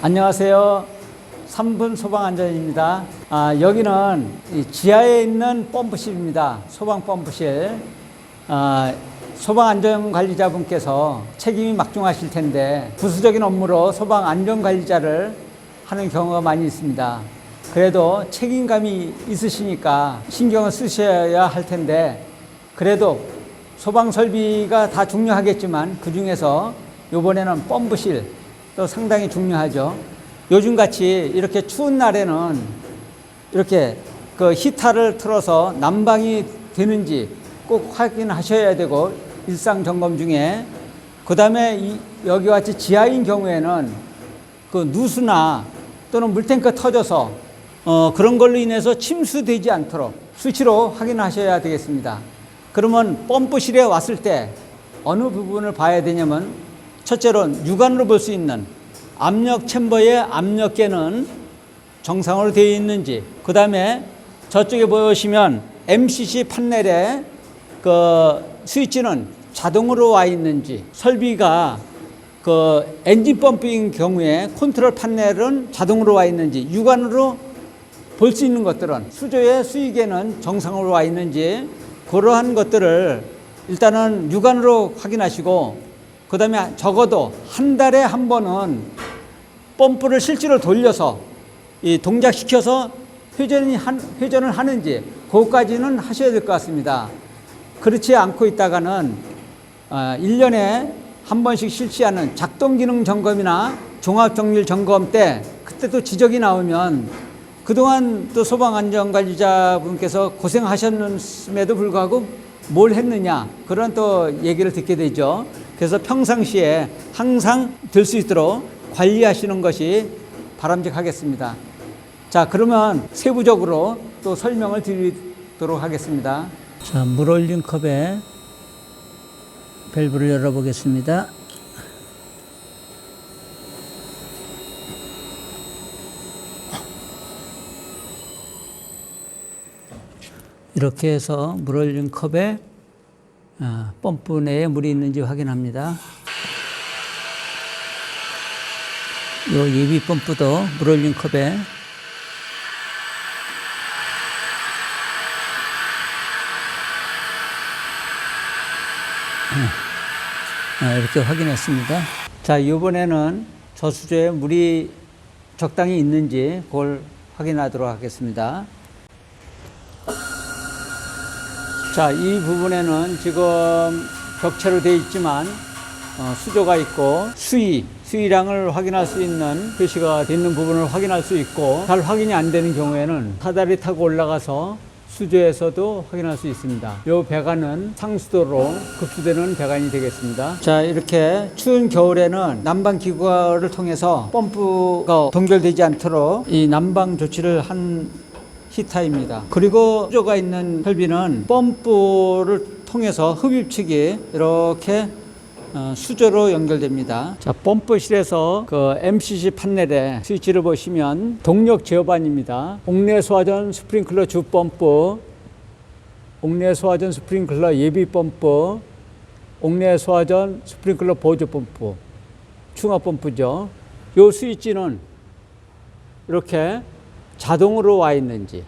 안녕하세요. 3분 소방안전입니다. 아, 여기는 이 지하에 있는 펌프실입니다. 소방 펌프실. 아, 소방안전관리자분께서 책임이 막중하실 텐데 부수적인 업무로 소방안전관리자를 하는 경우가 많이 있습니다. 그래도 책임감이 있으시니까 신경을 쓰셔야 할 텐데 그래도 소방 설비가 다 중요하겠지만 그 중에서 이번에는 펌프실 또 상당히 중요하죠. 요즘 같이 이렇게 추운 날에는 이렇게 그 히터를 틀어서 난방이 되는지 꼭 확인하셔야 되고 일상 점검 중에 그 다음에 여기 같이 지하인 경우에는 그 누수나 또는 물탱크 터져서 어, 그런 걸로 인해서 침수되지 않도록 수시로 확인하셔야 되겠습니다. 그러면 펌프실에 왔을 때 어느 부분을 봐야 되냐면 첫째로 육안으로 볼 수 있는 압력 챔버의 압력계는 정상으로 되어 있는지 그 다음에 저쪽에 보시면 MCC 판넬에 그 스위치는 자동으로 와 있는지 설비가 그 엔진 펌프인 경우에 컨트롤 판넬은 자동으로 와 있는지 육안으로 볼 수 있는 것들은 수조의 수위계는 정상으로 와 있는지 그러한 것들을 일단은 육안으로 확인하시고 그 다음에 적어도 한 달에 한 번은 펌프를 실제로 돌려서 이 동작시켜서 회전이 한, 회전을 하는지 그것까지는 하셔야 될 것 같습니다. 그렇지 않고 있다가는 어, 1년에 한 번씩 실시하는 작동 기능 점검이나 종합 정밀 점검 때 그때 또 지적이 나오면 그동안 또 소방안전관리자분께서 고생하셨음에도 불구하고 뭘 했느냐 그런 또 얘기를 듣게 되죠. 그래서 평상시에 항상 될수 있도록 관리하시는 것이 바람직하겠습니다. 자, 그러면 세부적으로 또 설명을 드리도록 하겠습니다. 자, 물 올린 컵에 밸브를 열어보겠습니다. 이렇게 해서 물 올린 컵에 아, 펌프 내에 물이 있는지 확인합니다. 요 예비 펌프도 물 올린 컵에 아, 이렇게 확인했습니다. 자, 이번에는 저수조에 물이 적당히 있는지 그걸 확인하도록 하겠습니다. 자, 이 부분에는 지금 벽체로 되어 있지만 어, 수조가 있고 수위, 수위량을 확인할 수 있는 표시가 되는 부분을 확인할 수 있고 잘 확인이 안 되는 경우에는 사다리 타고 올라가서 수조에서도 확인할 수 있습니다. 이 배관은 상수도로 급수되는 배관이 되겠습니다. 자, 이렇게 추운 겨울에는 난방 기구를 통해서 펌프가 동결되지 않도록 이 난방 조치를 한 히타입니다. 그리고 수조가 있는 설비는 펌프를 통해서 흡입 측이 이렇게 어, 수조로 연결됩니다. 자, 펌프실에서 그 MCC 판넬에 스위치를 보시면 동력 제어반입니다. 옥내 소화전 스프링클러 주 펌프, 옥내 소화전 스프링클러 예비 펌프, 옥내 소화전 스프링클러 보조 펌프, 충화 펌프죠. 요 스위치는 이렇게 자동으로 와 있는지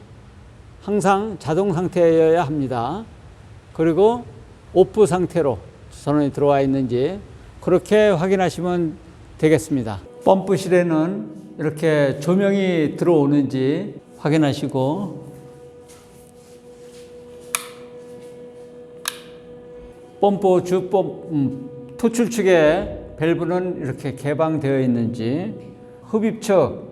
항상 자동 상태여야 합니다. 그리고 오프 상태로 전원이 들어와 있는지 그렇게 확인하시면 되겠습니다. 펌프실에는 이렇게 조명이 들어오는지 확인하시고 펌프 주펌 음, 토출 측에 밸브는 이렇게 개방되어 있는지 흡입 측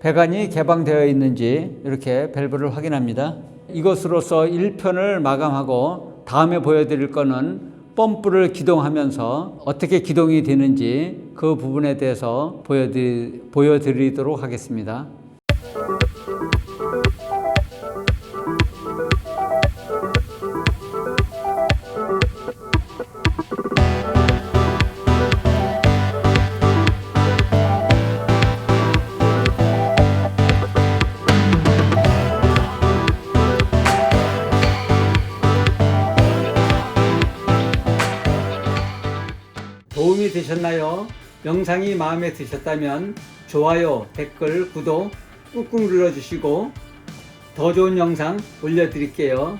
배관이 개방되어 있는지 이렇게 밸브를 확인합니다. 이것으로서 1편을 마감하고 다음에 보여드릴 거는 펌프를 기동하면서 어떻게 기동이 되는지 그 부분에 대해서 보여드리, 보여드리도록 하겠습니다. 되셨나요? 영상이 마음에 드셨다면 좋아요, 댓글, 구독 꾹꾹 눌러주시고 더 좋은 영상 올려드릴게요.